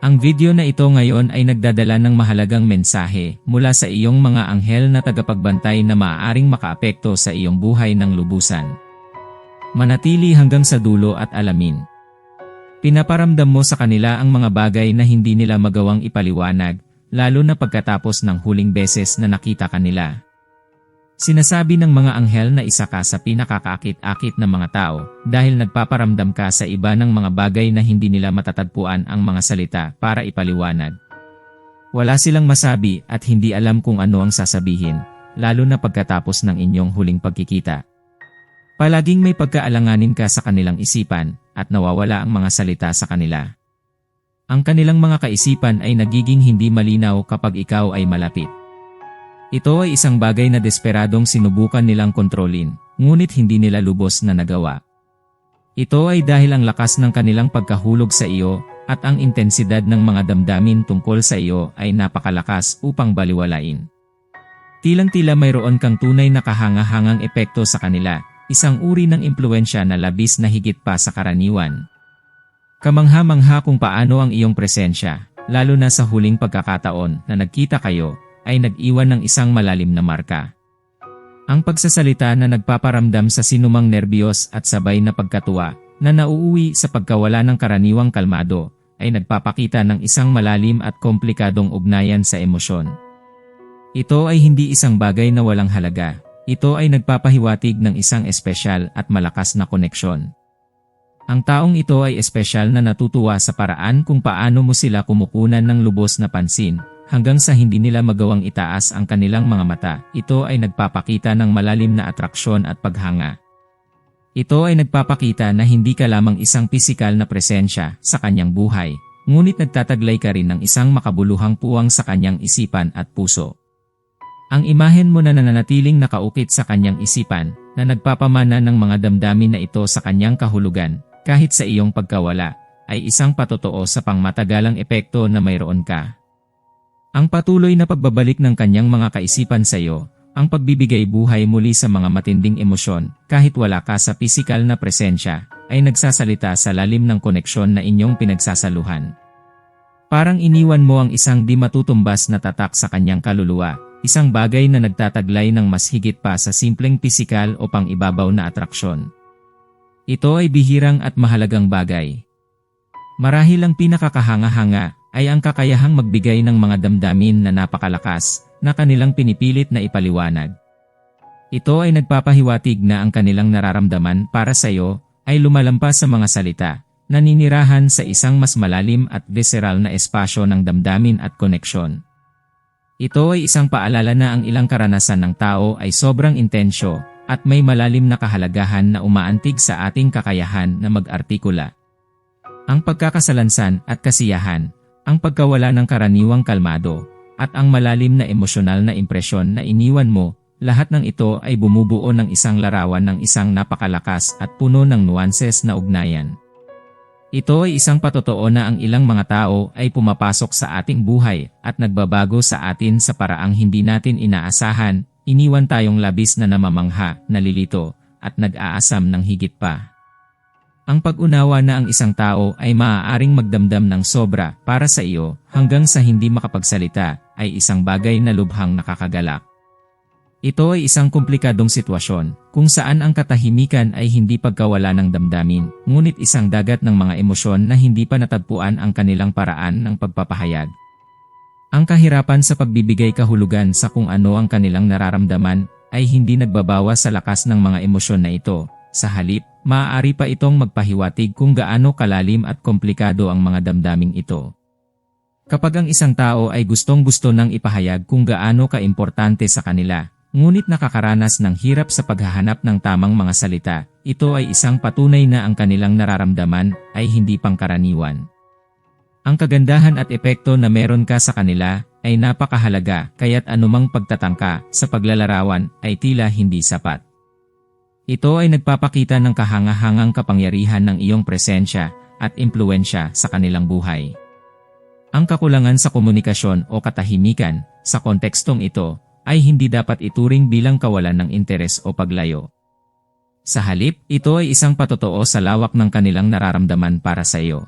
Ang video na ito ngayon ay nagdadala ng mahalagang mensahe mula sa iyong mga anghel na tagapagbantay na maaaring makaapekto sa iyong buhay ng lubusan. Manatili hanggang sa dulo at alamin. Pinaparamdam mo sa kanila ang mga bagay na hindi nila magawang ipaliwanag, lalo na pagkatapos ng huling beses na nakita kanila. Sinasabi ng mga anghel na isa ka sa pinakakaakit-akit ng mga tao dahil nagpaparamdam ka sa iba ng mga bagay na hindi nila matatagpuan ang mga salita para ipaliwanag. Wala silang masabi at hindi alam kung ano ang sasabihin, lalo na pagkatapos ng inyong huling pagkikita. Palaging may pagkaalanganin ka sa kanilang isipan at nawawala ang mga salita sa kanila. Ang kanilang mga kaisipan ay nagiging hindi malinaw kapag ikaw ay malapit. Ito ay isang bagay na desperadong sinubukan nilang kontrolin, ngunit hindi nila lubos na nagawa. Ito ay dahil ang lakas ng kanilang pagkahulog sa iyo at ang intensidad ng mga damdamin tungkol sa iyo ay napakalakas upang baliwalain. Tilang-tila mayroon kang tunay na kahanga-hangang epekto sa kanila, isang uri ng impluensya na labis na higit pa sa karaniwan. Kamangha-mangha kung paano ang iyong presensya, lalo na sa huling pagkakataon na nagkita kayo, ay nag-iwan ng isang malalim na marka. Ang pagsasalita na nagpaparamdam sa sinumang nerbiyos at sabay na pagkatuwa na nauuwi sa pagkawala ng karaniwang kalmado ay nagpapakita ng isang malalim at komplikadong ugnayan sa emosyon. Ito ay hindi isang bagay na walang halaga. Ito ay nagpapahiwatig ng isang espesyal at malakas na koneksyon. Ang taong ito ay espesyal na natutuwa sa paraan kung paano mo sila kumukunan ng lubos na pansin hanggang sa hindi nila magawang itaas ang kanilang mga mata, ito ay nagpapakita ng malalim na atraksyon at paghanga. Ito ay nagpapakita na hindi ka lamang isang pisikal na presensya sa kanyang buhay, ngunit nagtataglay ka rin ng isang makabuluhang puwang sa kanyang isipan at puso. Ang imahen mo na nananatiling nakaukit sa kanyang isipan, na nagpapamana ng mga damdamin na ito sa kanyang kahulugan, kahit sa iyong pagkawala, ay isang patotoo sa pangmatagalang epekto na mayroon ka. Ang patuloy na pagbabalik ng kanyang mga kaisipan sa iyo, ang pagbibigay buhay muli sa mga matinding emosyon, kahit wala ka sa pisikal na presensya, ay nagsasalita sa lalim ng koneksyon na inyong pinagsasaluhan. Parang iniwan mo ang isang di matutumbas na tatak sa kanyang kaluluwa, isang bagay na nagtataglay ng mas higit pa sa simpleng pisikal o pang-ibabaw na atraksyon. Ito ay bihirang at mahalagang bagay. Marahil ang pinakakahanga-hanga ay ang kakayahang magbigay ng mga damdamin na napakalakas na kanilang pinipilit na ipaliwanag. Ito ay nagpapahiwatig na ang kanilang nararamdaman para sa iyo ay lumalampas sa mga salita, naninirahan sa isang mas malalim at visceral na espasyo ng damdamin at koneksyon. Ito ay isang paalala na ang ilang karanasan ng tao ay sobrang intensyo at may malalim na kahalagahan na umaantig sa ating kakayahan na mag-artikula. Ang pagkakasalansan at kasiyahan ang pagkawala ng karaniwang kalmado, at ang malalim na emosyonal na impresyon na iniwan mo, lahat ng ito ay bumubuo ng isang larawan ng isang napakalakas at puno ng nuances na ugnayan. Ito ay isang patotoo na ang ilang mga tao ay pumapasok sa ating buhay at nagbabago sa atin sa paraang hindi natin inaasahan, iniwan tayong labis na namamangha, nalilito, at nag-aasam ng higit pa. Ang pag-unawa na ang isang tao ay maaaring magdamdam ng sobra para sa iyo hanggang sa hindi makapagsalita ay isang bagay na lubhang nakakagalak. Ito ay isang komplikadong sitwasyon kung saan ang katahimikan ay hindi pagkawala ng damdamin, ngunit isang dagat ng mga emosyon na hindi pa natagpuan ang kanilang paraan ng pagpapahayag. Ang kahirapan sa pagbibigay kahulugan sa kung ano ang kanilang nararamdaman ay hindi nagbabawas sa lakas ng mga emosyon na ito, sa halip, maaari pa itong magpahiwatig kung gaano kalalim at komplikado ang mga damdaming ito. Kapag ang isang tao ay gustong-gusto nang ipahayag kung gaano kaimportante sa kanila, ngunit nakakaranas ng hirap sa paghahanap ng tamang mga salita, ito ay isang patunay na ang kanilang nararamdaman ay hindi pangkaraniwan. Ang kagandahan at epekto na meron ka sa kanila ay napakahalaga kaya't anumang pagtatangka sa paglalarawan ay tila hindi sapat. Ito ay nagpapakita ng kahangahangang kapangyarihan ng iyong presensya at impluensya sa kanilang buhay. Ang kakulangan sa komunikasyon o katahimikan sa kontekstong ito ay hindi dapat ituring bilang kawalan ng interes o paglayo. Sa halip, ito ay isang patotoo sa lawak ng kanilang nararamdaman para sa iyo.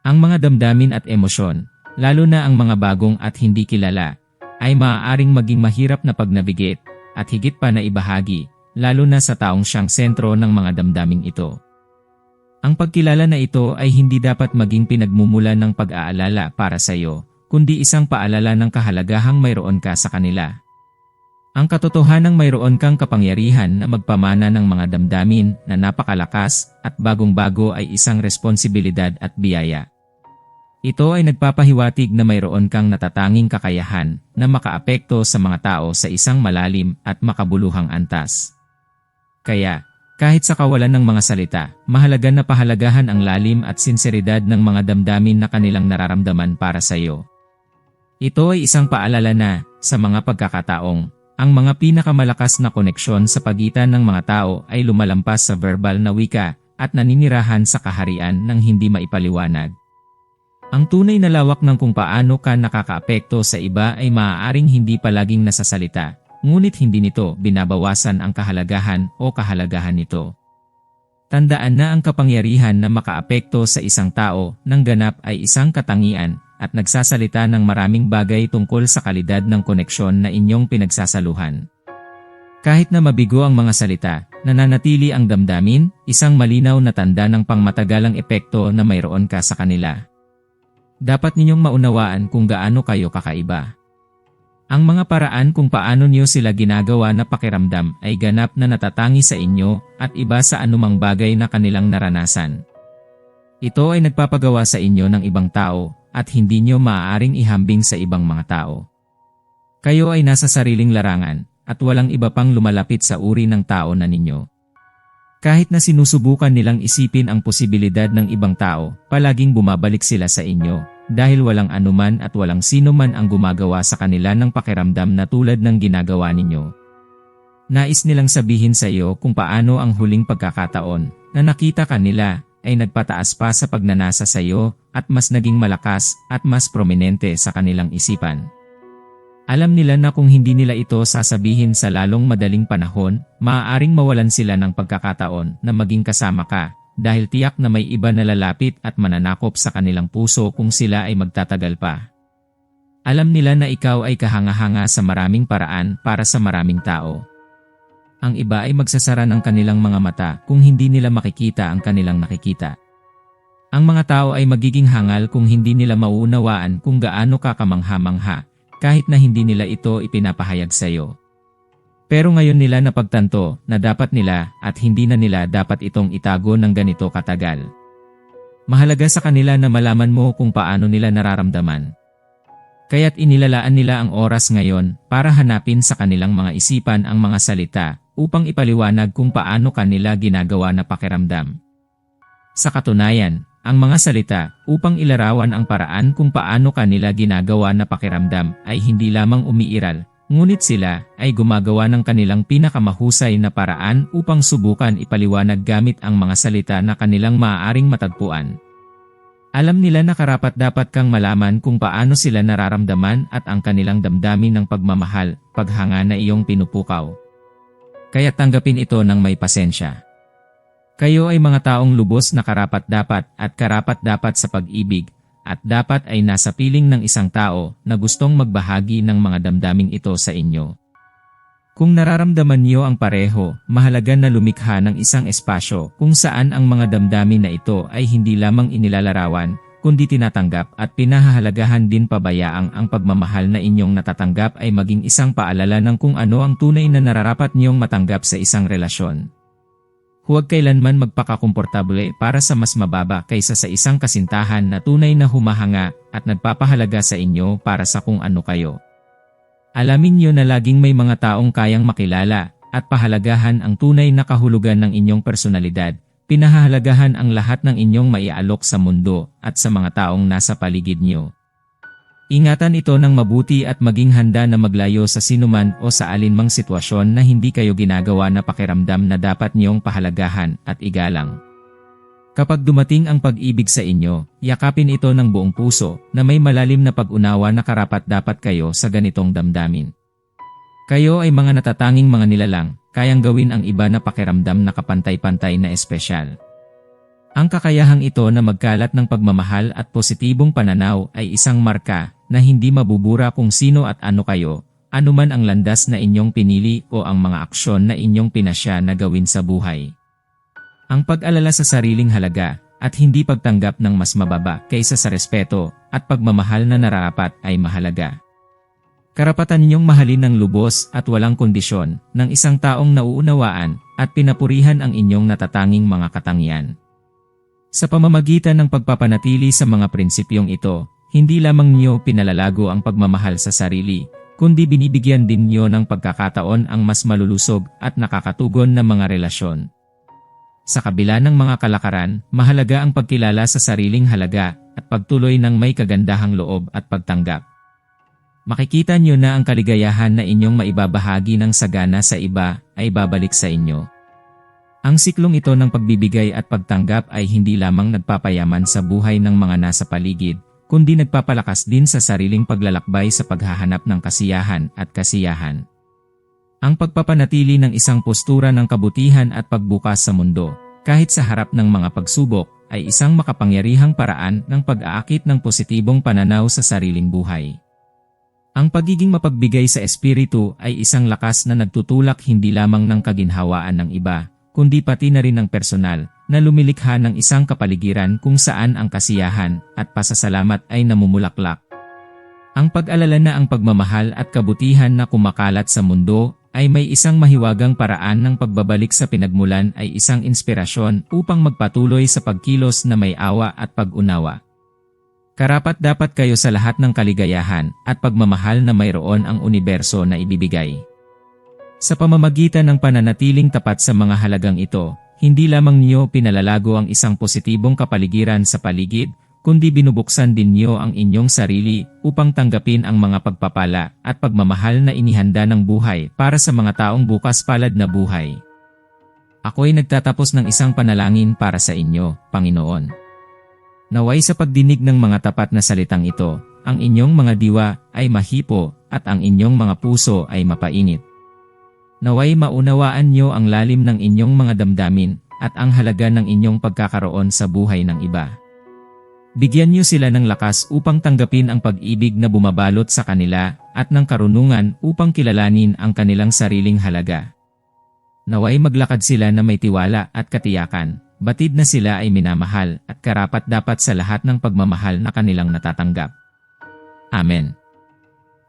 Ang mga damdamin at emosyon, lalo na ang mga bagong at hindi kilala, ay maaaring maging mahirap na pag-navigate at higit pa na ibahagi, lalo na sa taong siyang sentro ng mga damdaming ito. Ang pagkilala na ito ay hindi dapat maging pinagmumulan ng pag-aalala para sa iyo, kundi isang paalala ng kahalagahang mayroon ka sa kanila. Ang katotohanang mayroon kang kapangyarihan na magpamana ng mga damdamin na napakalakas at bagong-bago ay isang responsibilidad at biyaya. Ito ay nagpapahiwatig na mayroon kang natatanging kakayahan na makaapekto sa mga tao sa isang malalim at makabuluhang antas. Kaya, kahit sa kawalan ng mga salita, mahalaga na pahalagahan ang lalim at sinseridad ng mga damdamin na kanilang nararamdaman para sa iyo. Ito ay isang paalala na, sa mga pagkakataong, ang mga pinakamalakas na koneksyon sa pagitan ng mga tao ay lumalampas sa verbal na wika at naninirahan sa kaharian ng hindi maipaliwanag. Ang tunay na lawak ng kung paano ka nakakaapekto sa iba ay maaaring hindi palaging nasasalita, ngunit hindi nito binabawasan ang kahalagahan o kahalagahan nito. Tandaan na ang kapangyarihan na makaapekto sa isang tao ng ganap ay isang katangian at nagsasalita ng maraming bagay tungkol sa kalidad ng koneksyon na inyong pinagsasaluhan. Kahit na mabigo ang mga salita, nananatili ang damdamin, isang malinaw na tanda ng pangmatagalang epekto na mayroon ka sa kanila dapat ninyong maunawaan kung gaano kayo kakaiba. Ang mga paraan kung paano niyo sila ginagawa na pakiramdam ay ganap na natatangi sa inyo at iba sa anumang bagay na kanilang naranasan. Ito ay nagpapagawa sa inyo ng ibang tao at hindi niyo maaaring ihambing sa ibang mga tao. Kayo ay nasa sariling larangan at walang iba pang lumalapit sa uri ng tao na ninyo. Kahit na sinusubukan nilang isipin ang posibilidad ng ibang tao, palaging bumabalik sila sa inyo dahil walang anuman at walang sino man ang gumagawa sa kanila ng pakiramdam na tulad ng ginagawa ninyo. Nais nilang sabihin sa iyo kung paano ang huling pagkakataon na nakita ka nila ay nagpataas pa sa pagnanasa sa iyo at mas naging malakas at mas prominente sa kanilang isipan. Alam nila na kung hindi nila ito sasabihin sa lalong madaling panahon, maaaring mawalan sila ng pagkakataon na maging kasama ka, dahil tiyak na may iba na lalapit at mananakop sa kanilang puso kung sila ay magtatagal pa. Alam nila na ikaw ay kahanga-hanga sa maraming paraan para sa maraming tao. Ang iba ay magsasara ng kanilang mga mata kung hindi nila makikita ang kanilang nakikita. Ang mga tao ay magiging hangal kung hindi nila mauunawaan kung gaano ka kamangha-mangha kahit na hindi nila ito ipinapahayag sa iyo. Pero ngayon nila napagtanto na dapat nila at hindi na nila dapat itong itago ng ganito katagal. Mahalaga sa kanila na malaman mo kung paano nila nararamdaman. Kaya't inilalaan nila ang oras ngayon para hanapin sa kanilang mga isipan ang mga salita upang ipaliwanag kung paano kanila ginagawa na pakiramdam. Sa katunayan, ang mga salita upang ilarawan ang paraan kung paano kanila ginagawa na pakiramdam ay hindi lamang umiiral, ngunit sila ay gumagawa ng kanilang pinakamahusay na paraan upang subukan ipaliwanag gamit ang mga salita na kanilang maaaring matagpuan. Alam nila na karapat dapat kang malaman kung paano sila nararamdaman at ang kanilang damdamin ng pagmamahal, paghanga na iyong pinupukaw. Kaya tanggapin ito ng may pasensya. Kayo ay mga taong lubos na karapat-dapat at karapat-dapat sa pag-ibig, at dapat ay nasa piling ng isang tao na gustong magbahagi ng mga damdaming ito sa inyo. Kung nararamdaman niyo ang pareho, mahalaga na lumikha ng isang espasyo kung saan ang mga damdamin na ito ay hindi lamang inilalarawan, kundi tinatanggap at pinahahalagahan din pabayaang ang pagmamahal na inyong natatanggap ay maging isang paalala ng kung ano ang tunay na nararapat niyong matanggap sa isang relasyon. Huwag kailanman magpakakomportable para sa mas mababa kaysa sa isang kasintahan na tunay na humahanga at nagpapahalaga sa inyo para sa kung ano kayo. Alamin niyo na laging may mga taong kayang makilala at pahalagahan ang tunay na kahulugan ng inyong personalidad, pinahahalagahan ang lahat ng inyong maialok sa mundo at sa mga taong nasa paligid niyo. Ingatan ito ng mabuti at maging handa na maglayo sa sinuman o sa alinmang sitwasyon na hindi kayo ginagawa na pakiramdam na dapat niyong pahalagahan at igalang. Kapag dumating ang pag-ibig sa inyo, yakapin ito ng buong puso na may malalim na pag-unawa na karapat dapat kayo sa ganitong damdamin. Kayo ay mga natatanging mga nilalang, kayang gawin ang iba na pakiramdam na kapantay-pantay na espesyal. Ang kakayahang ito na magkalat ng pagmamahal at positibong pananaw ay isang marka na hindi mabubura kung sino at ano kayo, anuman ang landas na inyong pinili o ang mga aksyon na inyong pinasya na gawin sa buhay. Ang pag-alala sa sariling halaga at hindi pagtanggap ng mas mababa kaysa sa respeto at pagmamahal na nararapat ay mahalaga. Karapatan ninyong mahalin ng lubos at walang kondisyon ng isang taong nauunawaan at pinapurihan ang inyong natatanging mga katangian. Sa pamamagitan ng pagpapanatili sa mga prinsipyong ito, hindi lamang niyo pinalalago ang pagmamahal sa sarili, kundi binibigyan din niyo ng pagkakataon ang mas malulusog at nakakatugon na mga relasyon. Sa kabila ng mga kalakaran, mahalaga ang pagkilala sa sariling halaga at pagtuloy ng may kagandahang loob at pagtanggap. Makikita niyo na ang kaligayahan na inyong maibabahagi ng sagana sa iba ay babalik sa inyo. Ang siklong ito ng pagbibigay at pagtanggap ay hindi lamang nagpapayaman sa buhay ng mga nasa paligid, kundi nagpapalakas din sa sariling paglalakbay sa paghahanap ng kasiyahan at kasiyahan. Ang pagpapanatili ng isang postura ng kabutihan at pagbukas sa mundo, kahit sa harap ng mga pagsubok, ay isang makapangyarihang paraan ng pag-aakit ng positibong pananaw sa sariling buhay. Ang pagiging mapagbigay sa espiritu ay isang lakas na nagtutulak hindi lamang ng kaginhawaan ng iba, kundi pati na rin ng personal, na lumilikha ng isang kapaligiran kung saan ang kasiyahan at pasasalamat ay namumulaklak. Ang pag-alala na ang pagmamahal at kabutihan na kumakalat sa mundo ay may isang mahiwagang paraan ng pagbabalik sa pinagmulan ay isang inspirasyon upang magpatuloy sa pagkilos na may awa at pag-unawa. Karapat dapat kayo sa lahat ng kaligayahan at pagmamahal na mayroon ang universo na ibibigay. Sa pamamagitan ng pananatiling tapat sa mga halagang ito, hindi lamang niyo pinalalago ang isang positibong kapaligiran sa paligid, kundi binubuksan din niyo ang inyong sarili upang tanggapin ang mga pagpapala at pagmamahal na inihanda ng buhay para sa mga taong bukas palad na buhay. Ako'y nagtatapos ng isang panalangin para sa inyo, Panginoon. Naway sa pagdinig ng mga tapat na salitang ito, ang inyong mga diwa ay mahipo at ang inyong mga puso ay mapainit. Naway maunawaan niyo ang lalim ng inyong mga damdamin at ang halaga ng inyong pagkakaroon sa buhay ng iba. Bigyan niyo sila ng lakas upang tanggapin ang pag-ibig na bumabalot sa kanila at ng karunungan upang kilalanin ang kanilang sariling halaga. Naway maglakad sila na may tiwala at katiyakan batid na sila ay minamahal at karapat dapat sa lahat ng pagmamahal na kanilang natatanggap. Amen.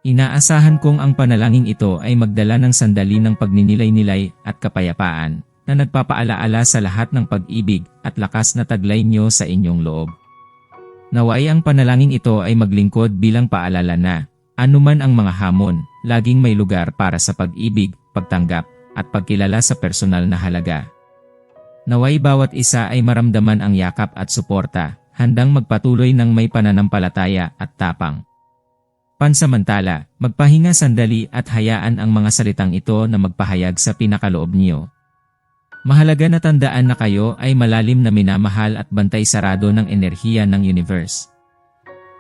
Inaasahan kong ang panalangin ito ay magdala ng sandali ng pagninilay-nilay at kapayapaan na nagpapaalaala sa lahat ng pag-ibig at lakas na taglay niyo sa inyong loob. Naway ang panalangin ito ay maglingkod bilang paalala na, anuman ang mga hamon, laging may lugar para sa pag-ibig, pagtanggap, at pagkilala sa personal na halaga. Naway bawat isa ay maramdaman ang yakap at suporta, handang magpatuloy ng may pananampalataya at tapang. Pansamantala, magpahinga sandali at hayaan ang mga salitang ito na magpahayag sa pinakaloob niyo. Mahalaga na tandaan na kayo ay malalim na minamahal at bantay sarado ng enerhiya ng universe.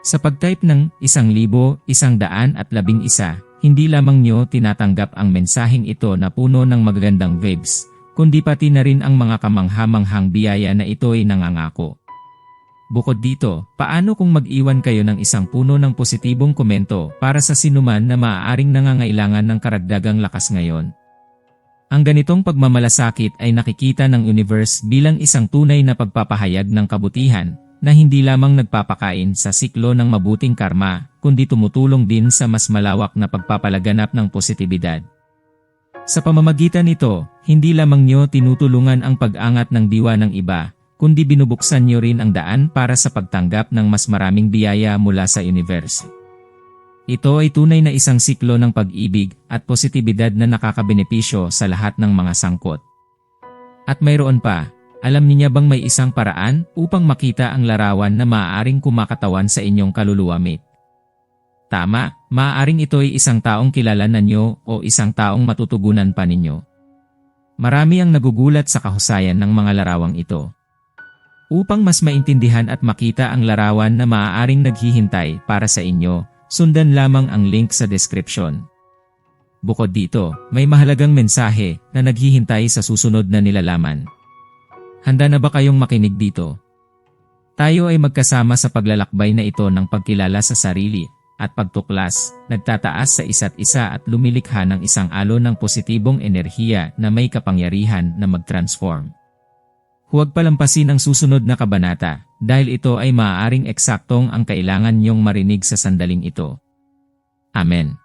Sa pag-type ng isang libo, isang daan at labing isa, hindi lamang nyo tinatanggap ang mensaheng ito na puno ng magagandang vibes, kundi pati na rin ang mga kamanghamanghang biyaya na ito'y nangangako. Bukod dito, paano kung mag-iwan kayo ng isang puno ng positibong komento para sa sinuman na maaaring nangangailangan ng karagdagang lakas ngayon? Ang ganitong pagmamalasakit ay nakikita ng universe bilang isang tunay na pagpapahayag ng kabutihan na hindi lamang nagpapakain sa siklo ng mabuting karma, kundi tumutulong din sa mas malawak na pagpapalaganap ng positibidad. Sa pamamagitan nito, hindi lamang nyo tinutulungan ang pag-angat ng diwa ng iba, kundi binubuksan nyo rin ang daan para sa pagtanggap ng mas maraming biyaya mula sa universe. Ito ay tunay na isang siklo ng pag-ibig at positibidad na nakakabenepisyo sa lahat ng mga sangkot. At mayroon pa, alam niya bang may isang paraan upang makita ang larawan na maaaring kumakatawan sa inyong kaluluwa mate? Tama, maaaring ito ay isang taong kilala na nyo o isang taong matutugunan pa ninyo. Marami ang nagugulat sa kahusayan ng mga larawang ito. Upang mas maintindihan at makita ang larawan na maaaring naghihintay para sa inyo, sundan lamang ang link sa description. Bukod dito, may mahalagang mensahe na naghihintay sa susunod na nilalaman. Handa na ba kayong makinig dito? Tayo ay magkasama sa paglalakbay na ito ng pagkilala sa sarili at pagtuklas, nagtataas sa isa't isa at lumilikha ng isang alon ng positibong enerhiya na may kapangyarihan na mag-transform. Huwag palampasin ang susunod na kabanata dahil ito ay maaaring eksaktong ang kailangan niyong marinig sa sandaling ito. Amen.